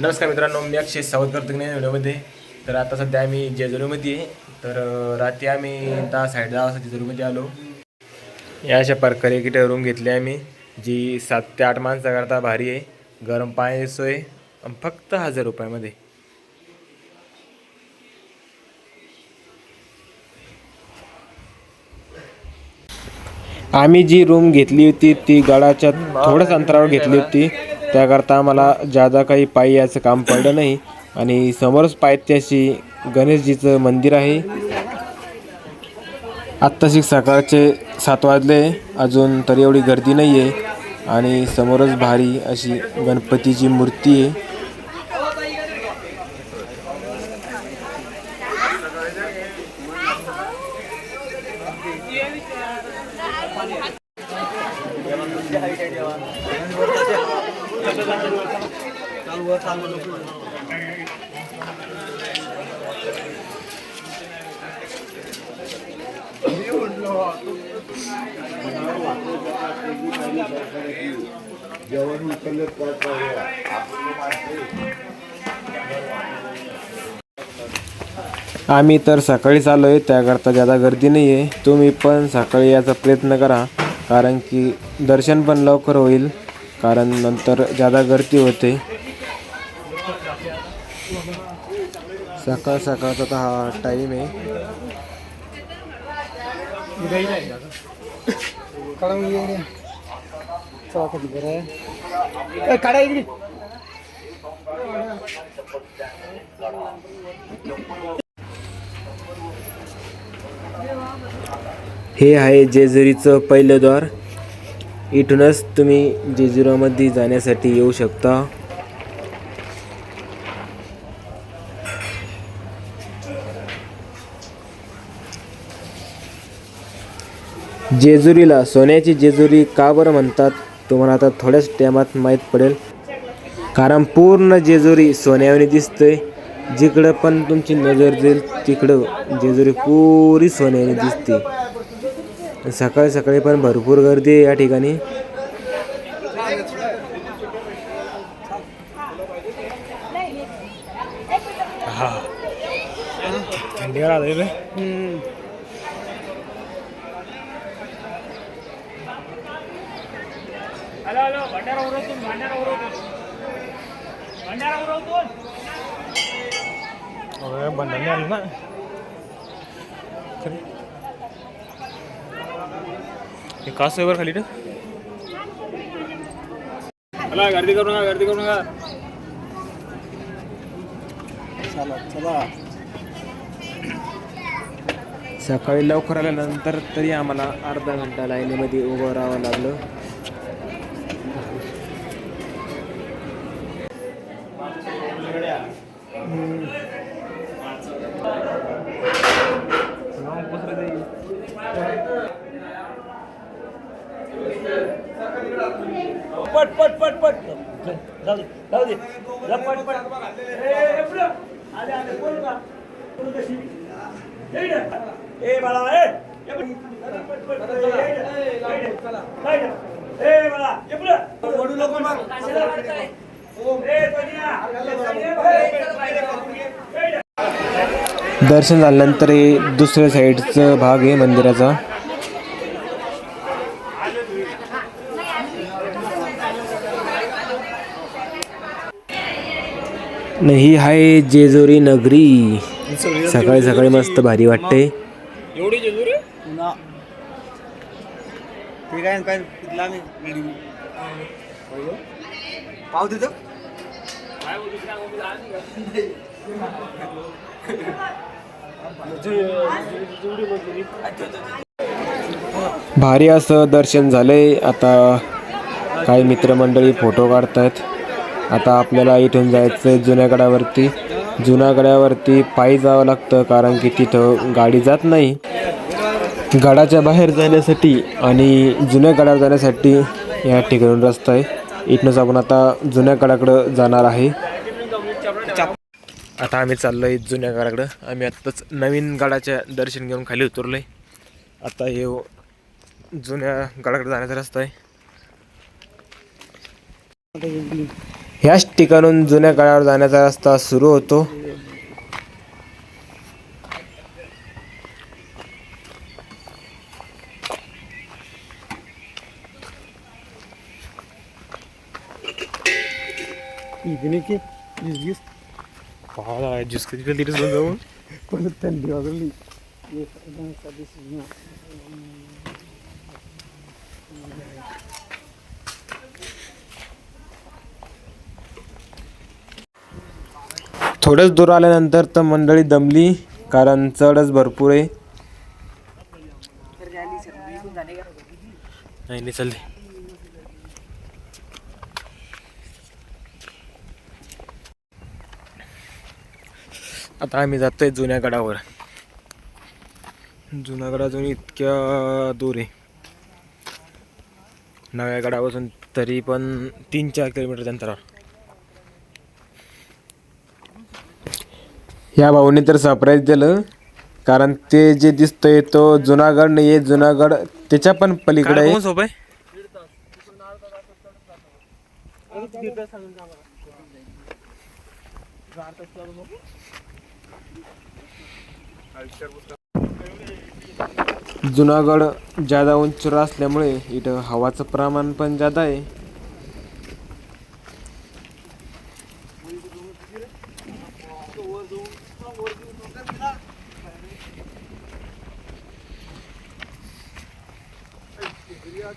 नमस्कार मित्रांनो मी अक्षय सावध करतो की नाही व्हिडिओमध्ये. तर आता सध्या आम्ही जेजुरीमध्ये आहे. तर रात्री आम्ही दहा साडे दहा वाजता जेजुरीमध्ये आलो. या अशा प्रकारे एक रूम घेतली आम्ही जी सात ते आठ माणसाकरता भारी आहे. गरम पाण्याची सोय फक्त हजार रुपयामध्ये. आम्ही जी रूम घेतली होती ती गडाच्या थोड्याच अंतरावर घेतली होती. त्याकरता आम्हाला जादा काही पायी याचं काम पडलं नाही. आणि समोरच पायथ्याशी गणेशजीचं मंदिर आहे. आत्ताशी सकाळचे सात वाजले. अजून तरी एवढी गर्दी नाही आहे आणि समोरच भारी अशी गणपतीची मूर्ती आहे. आम्ही तर सकाळीच आलो आहे त्याकरता जादा गर्दी नाही आहे तुम्ही पण सकाळी याचा प्रयत्न करा कारण की दर्शन पण लवकर होईल कारण नंतर ज्यादा गर्दी होते. सकाळ सकाळचा तर हा टाईम आहे. हे आहे जेजुरीचं पहिलं द्वार. इथूनच तुम्ही जेजुरामध्ये जाण्यासाठी येऊ शकता. जेजुरीला सोन्याची जेजुरी का बरं म्हणतात? तुम्हाला आता थोड्याच टायमात माहीत पडेल. कारण पूर्ण जेजुरी सोन्यावानी दिसतंय. जिकडं पण तुमची नजर जाईल तिकडं जेजुरी पुरी सोन्याने दिसते. सकाळी सकाळी पण भरपूर गर्दी आहे या ठिकाणी. थंडी भंडारा उरवतून भंडारा उरवतून भंडारा उरवतून बंधन आलं ना हे कास वर खाली चला गर्दी करू नका गर्दी करू नका सकाळी लवकर आल्यानंतर तरी आम्हाला अर्धा घंटा लाईनीमध्ये उभं राहावं लागलं जाऊ दे जाऊ दे. पट ए ए. आले आले बोल का बोल कशी बाळा पुढं. मग. दर्शन झाल्यानंतर हे दुसऱ्या साईडचं भाग आहे मंदिराचा. ही आहे जेजुरी नगरी. सकाळी सकाळी मस्त भारी वाटते. एवढी जेजुरी? पाव देतो भारी असं दर्शन झालंय. आता काही मित्रमंडळी फोटो काढतायत. आता आपल्याला इथून जायचं आहे जुन्या गडावरती जुन्या गडावरती पायी जावं लागतं कारण की तिथं गाडी जात नाही. गडाच्या बाहेर जाण्यासाठी आणि जुन्या गडावर जाण्यासाठी या ठिकाणी रस्ता आहे. इथनंच आपण आता जुन्या गडाकडं जाणार आहे. आता आम्ही चाललो आहे जुन्या गडाकडं. आम्ही आत्ताच नवीन गडाच्या दर्शन घेऊन खाली उतरलो आहे आता हे हो जुन्या गडाकडे जाण्याचा रस्ता आहे. ह्याच ठिकाणून जुन्या काळावर जाण्याचा रस्ता सुरू होतो. थोडंच दूर आल्यानंतर तर मंडळी दमली कारण चढच भरपूर आहे. नाही नाही चालले आता आम्ही जातोय जुन्या गडावर. जुन्या गडातून इतक्या दूर आहे. नव्या गडापासून तरी पण तीन चार किलोमीटर अंतरावर. ह्या भाऊने तर सरप्राईज दिलं. कारण ते जे दिसतंय तो जुनागड नाही आहे जुनागड त्याच्या पण पलीकडे आहे. सोपं जुनागड जादा उंचीवर असल्यामुळे इथं हवाचं प्रमाण पण जादा आहे.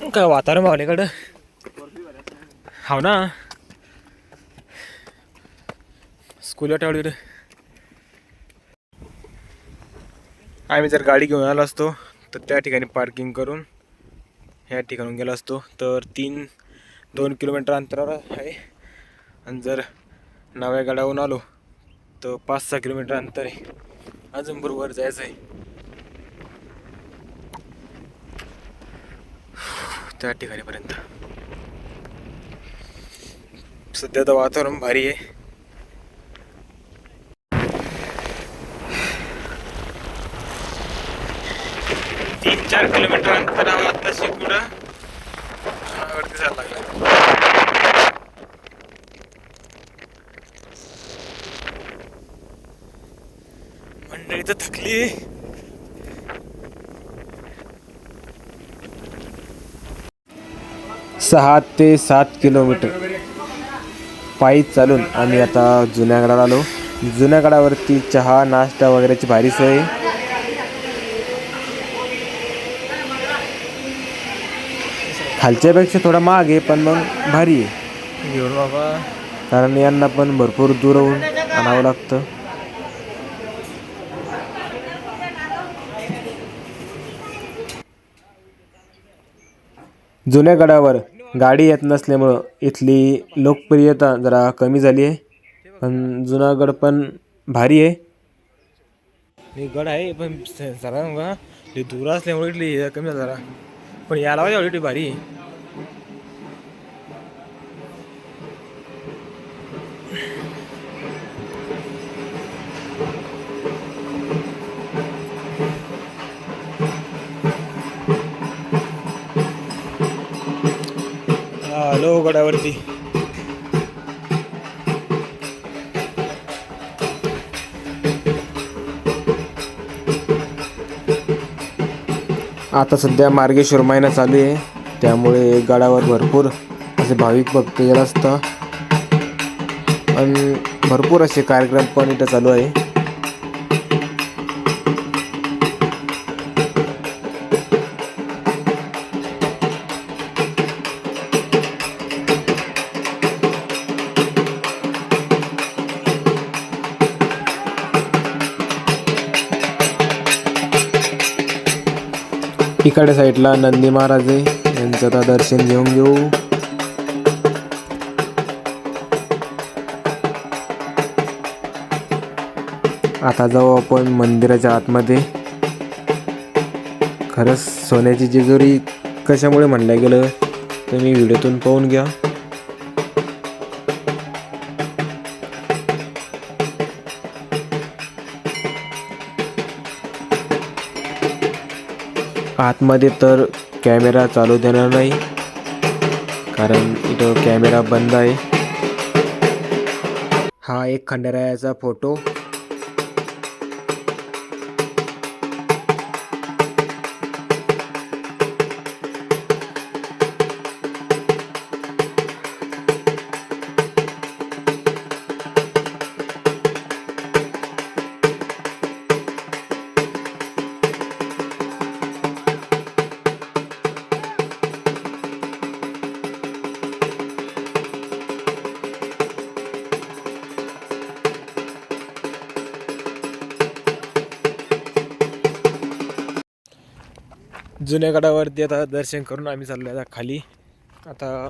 काय वातावरण भावनेकडं हाव ना. स्कूल ठेवली आम्ही जर गाडी घेऊन आलो असतो तर त्या ठिकाणी पार्किंग करून ह्या ठिकाणून गेलो असतो. तर तीन दोन किलोमीटर अंतरावर आहे. आणि जर नव्या गाड्याहून आलो तर पाच सहा किलोमीटर अंतर आहे. अजून बरोबर जायचं आहे. त्या ठिकाणीपर्यंत. सध्या तर वातावरण भारी आहे. तीन चार किलोमीटर अंतरावर आता शिकुडा वरती जायला लागला मंडळी तर थकली. सहा ते सात किलोमीटर. पायी चालून आम्ही आता जुन्या गडावर आलो. जुन्या गडावरती चहा नाश्ता वगैरेची भारी सोय. खालच्यापेक्षा थोडा महाग आहे पण मग भारी आहे. घेऊन बाबा. कारण यांना पण भरपूर दूरहून आणावं लागतं. जुन्या गडावर गाडी येत नसल्यामुळं इथली लोकप्रियता जरा कमी झाली आहे. पण जुनागड पण भारी आहे. हे गड आहे पण जरा का दूर असल्यामुळे इथली कमी जरा. पण याला पाहिजे एवढी भारी. आहे आलो गडावरती. आता सध्या मार्गेश्वर महिना चालू आहे. त्यामुळे गडावर भरपूर असे भाविक भक्त येत असतं आणि भरपूर असे कार्यक्रम पण इथं चालू आहे. इकडे साईडला नंदी महाराज आहे यांचं आता दर्शन घेऊन घेऊ. आता जाऊ आपण मंदिराच्या आतमध्ये. खरंच सोन्याची जेजुरी कशामुळे म्हणलं गेलं तुम्ही व्हिडिओतून पाहून घ्या. आतमध्ये तर कॅमेरा चालू देणार नाही कारण इथं कॅमेरा बंद आहे. हा एक खंडेरायाचा फोटो. जुन्या गडावरती आता दर्शन करून आम्ही चाललो आता खाली. आता